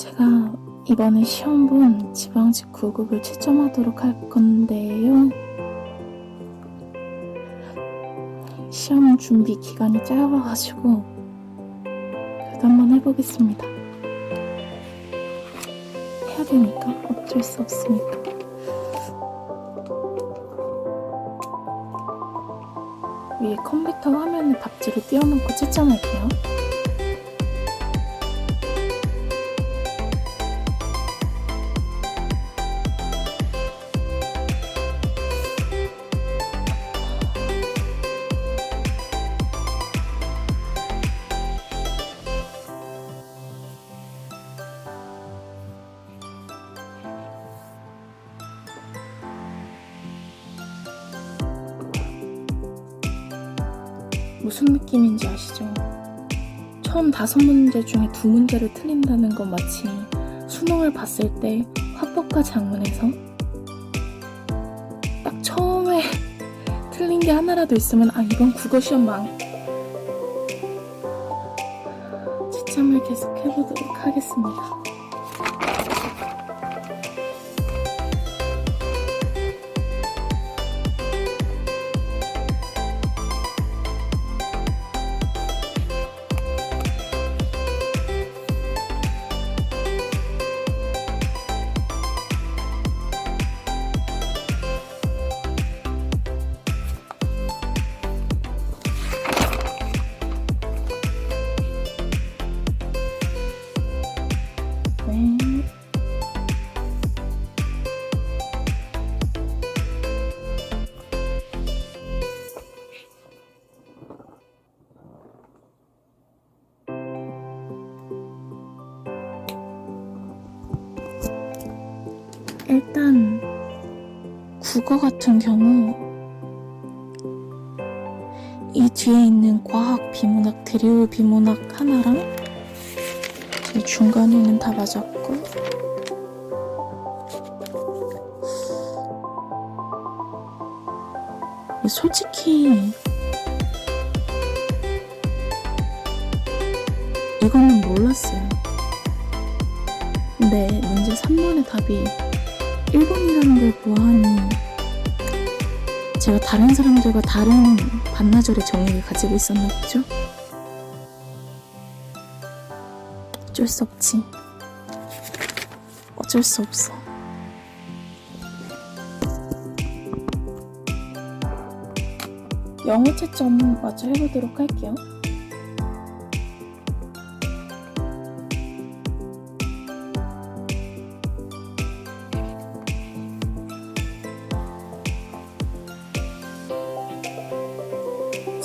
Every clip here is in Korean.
제가 이번에 시험 본 지방직 9급을 채점하도록 할 건데요. 시험 준비 기간이 짧아가지고 그래도 한번 해보겠습니다. 해야 되니까 어쩔 수 없으니까. 위에 컴퓨터 화면에 답지를 띄워놓고 채점할게요. 무슨 느낌인지 아시죠? 처음 다섯 문제 중에 두 문제를 틀린다는 건 마치 수능을 봤을 때 화법과 장문에서 딱 처음에 틀린 게 하나라도 있으면 아 이번 국어 시험 망 채점을 계속 해보도록 하겠습니다. 일단 국어 같은 경우 이 뒤에 있는 과학 비문학 대리우 비문학 하나랑 제 중간에는 다 맞았고 솔직히 이거는 몰랐어요. 근데 문제 3번의 답이 1번이라는 걸 보아하니 제가 다른 사람들과 다른 반나절의 정의를 가지고 있었나 보죠? 어쩔 수 없지. 어쩔 수 없어. 영어 채점 마저 해보도록 할게요.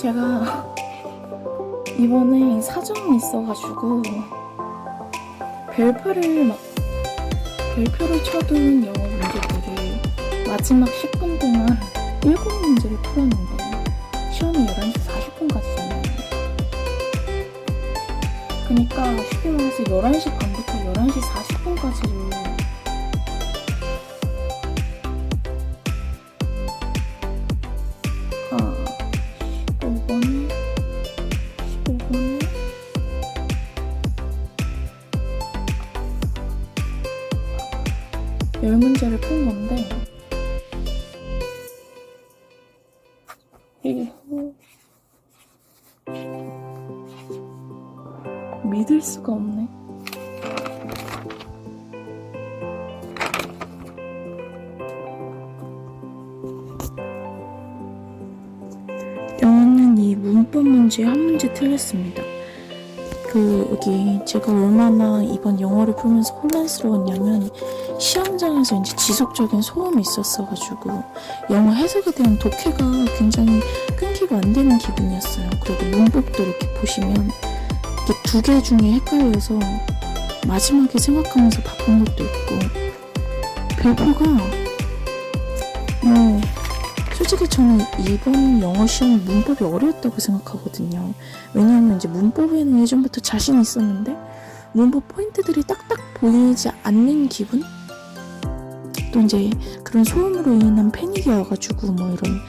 제가 이번에 사정이 있어가지고 별표를 막 별표를 쳐둔 영어 문제들을 마지막 10분 동안 7문제를 풀었는데 시험이 11시 40분까지잖아요. 그니까 쉽게 말해서 11시 반부터 11시 40분까지를 수가 없네. 영어는 이 문법 문제 한 문제 틀렸습니다. 그 여기 제가 얼마나 이번 영어를 풀면서 혼란스러웠냐면 시험장에서 이제 지속적인 소음이 있었어가지고 영어 해석에 대한 독해가 굉장히 끊기가 안 되는 기분이었어요. 그리고 문법도 이렇게 보시면 이게 두개 중에 헷갈려서 마지막에 생각하면서 바꾼 것도 있고 별표가 뭐 솔직히 저는 이번 영어 시험 문법이 어려웠다고 생각하거든요. 왜냐하면 이제 문법에는 예전부터 자신 있었는데 문법 포인트들이 딱딱 보이지 않는 기분? 또 이제 그런 소음으로 인한 패닉이 와가지고 뭐 이런 음,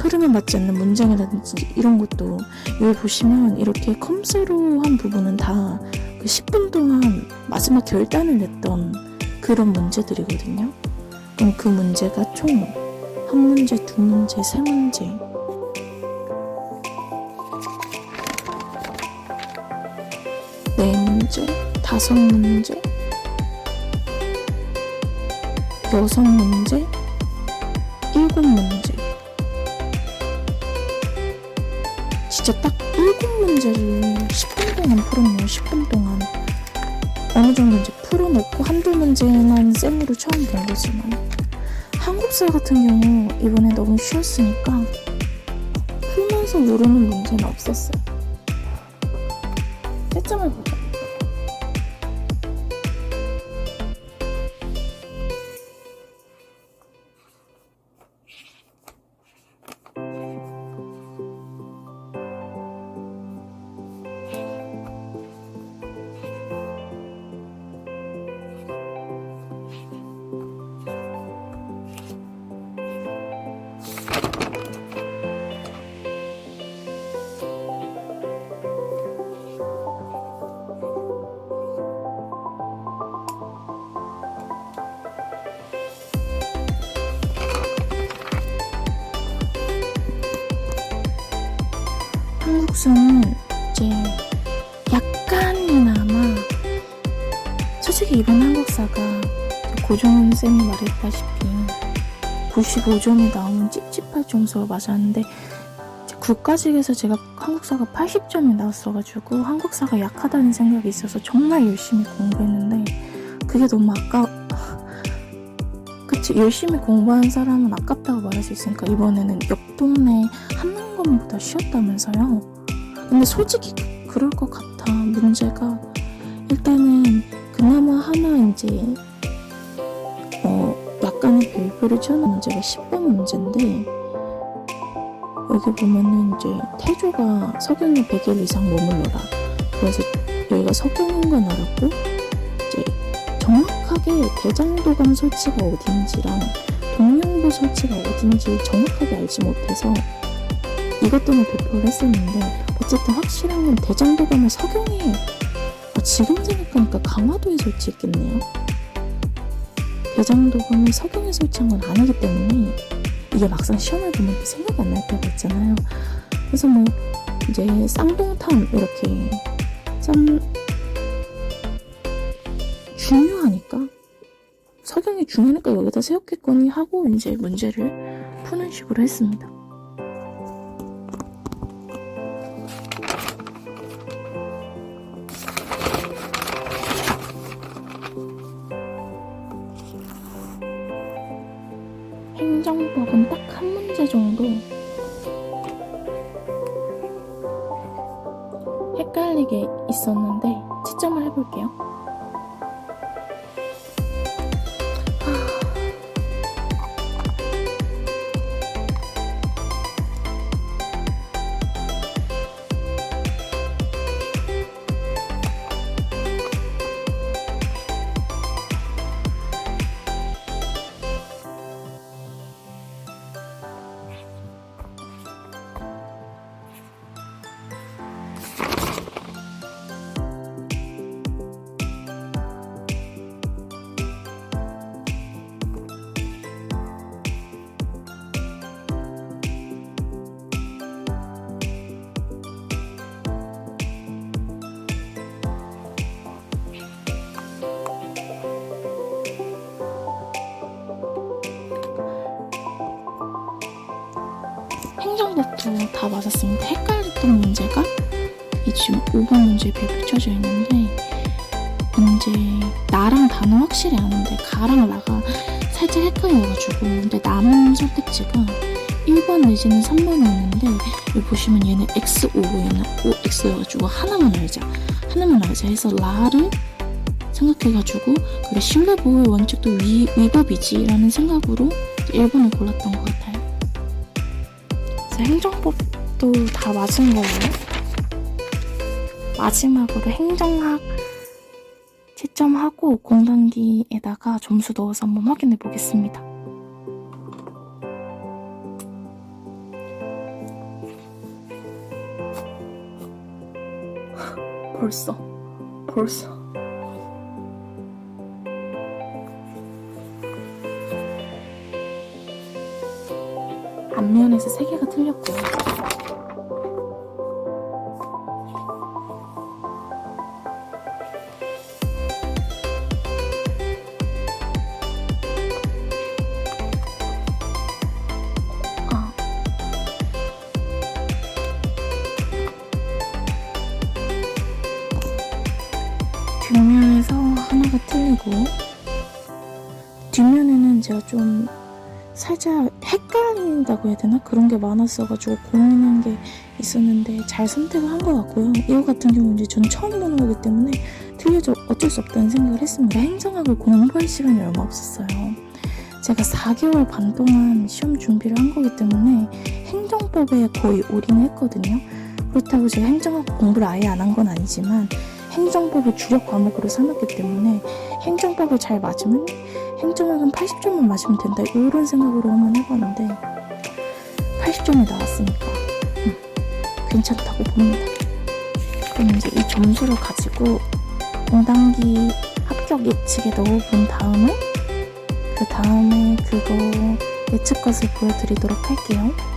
흐름에 맞지 않는 문장이라든지 이런 것도 여기 보시면 이렇게 컴세로 한 부분은 다 그 10분 동안 마지막 결단을 냈던 그런 문제들이거든요. 그럼 그 문제가 총 한 문제, 두 문제, 세 문제. 네 문제, 다섯 문제, 여섯 문제, 일곱 문제. 진짜 딱 일곱 문제를 10분 동안 풀었네요. 10분 동안. 어느 정도 이제 풀어놓고 한두 문제만 쌤으로 처음 본 거지만 한국사 같은 경우 이번에 너무 쉬웠으니까 풀면서 모르는 문제는 없었어요. 채점을 한국사는 이제 약간이나마 솔직히 이번 한국사가 고정은 쌤이 말했다시피 95점이 나오면 찝찝할 정도로 맞았는데 국가직에서 제가 한국사가 80점이 나왔어가지고 한국사가 약하다는 생각이 있어서 정말 열심히 공부했는데 그게 너무 아까 그치 열심히 공부한 사람은 아깝다고 말할 수 있으니까 이번에는 옆 동네 한남검보다 쉬웠다면서요 근데 솔직히 그럴 것 같아 문제가. 일단은 그나마 하나 이제 어 약간의 별표를 채우는 문제가 10번 문제인데 여기 보면은 이제 태조가 석영에 100일 이상 머물러라. 그래서 여기가 석영인 건 알았고 이제 정확하게 대장도감 설치가 어딘지랑 동령부 설치가 어딘지 정확하게 알지 못해서 이것 때문에 발표를 했었는데 어쨌든 확실한 건 대장도감을 석영에 아, 지금 생각하니까 강화도에 설치했겠네요. 대장도감을 석영에 설치한 건 아니기 때문에 이게 막상 시험을 보면 또 생각이 안 날 때가 있잖아요. 그래서 뭐 이제 쌍동탄 이렇게 쌍 중요하니까 석영이 중요하니까 여기다 세웠겠거니 하고 이제 문제를 푸는 식으로 했습니다. 행정법은 딱 한 문제 정도 행정법도 다 맞았습니다. 헷갈렸던 문제가 이 지금 5번 문제에 펼쳐져 있는데 이제 나랑 단어 확실히 아는데 가랑 나가 살짝 헷갈려가지고 근데 남은 선택지가 1번 내지는 3번이었는데 여기 보시면 얘는 X5, 얘는 OX여가지고 하나만 알자 하나만 알자 해서 라를 생각해가지고 그래 신뢰보호의 원칙도 위, 위법이지 라는 생각으로 1번을 골랐던 것 같아요. 그래서 행정법도 다 맞은 거예요. 마지막으로 행정학 채점하고 공단기에다가 점수 넣어서 한번 확인해 보겠습니다. 벌써 벌써. 세 개가 틀렸고요. 아. 뒷면에서 하나가 틀리고 뒷면에는 제가 좀 살짝 헷갈린다고 해야 되나? 그런 게 많았어가지고 고민한 게 있었는데 잘 선택을 한 것 같고요. 이거 같은 경우는 이제 전 처음 보는 거기 때문에 틀려도 어쩔 수 없다는 생각을 했습니다. 행정학을 공부할 시간이 얼마 없었어요. 제가 4개월 반 동안 시험 준비를 한 거기 때문에 행정법에 거의 올인했거든요. 그렇다고 제가 행정학 공부를 아예 안 한 건 아니지만 행정법을 주력 과목으로 삼았기 때문에 행정법을 잘 맞으면 행정학은 80점만 맞으면 된다 이런 생각으로 한번 해봤는데 80점이 나왔으니까 음, 괜찮다고 봅니다. 그럼 이제 이 점수를 가지고 공단기 합격 예측에 넣어본 다음에 그 다음에 그거 예측 것을 보여드리도록 할게요.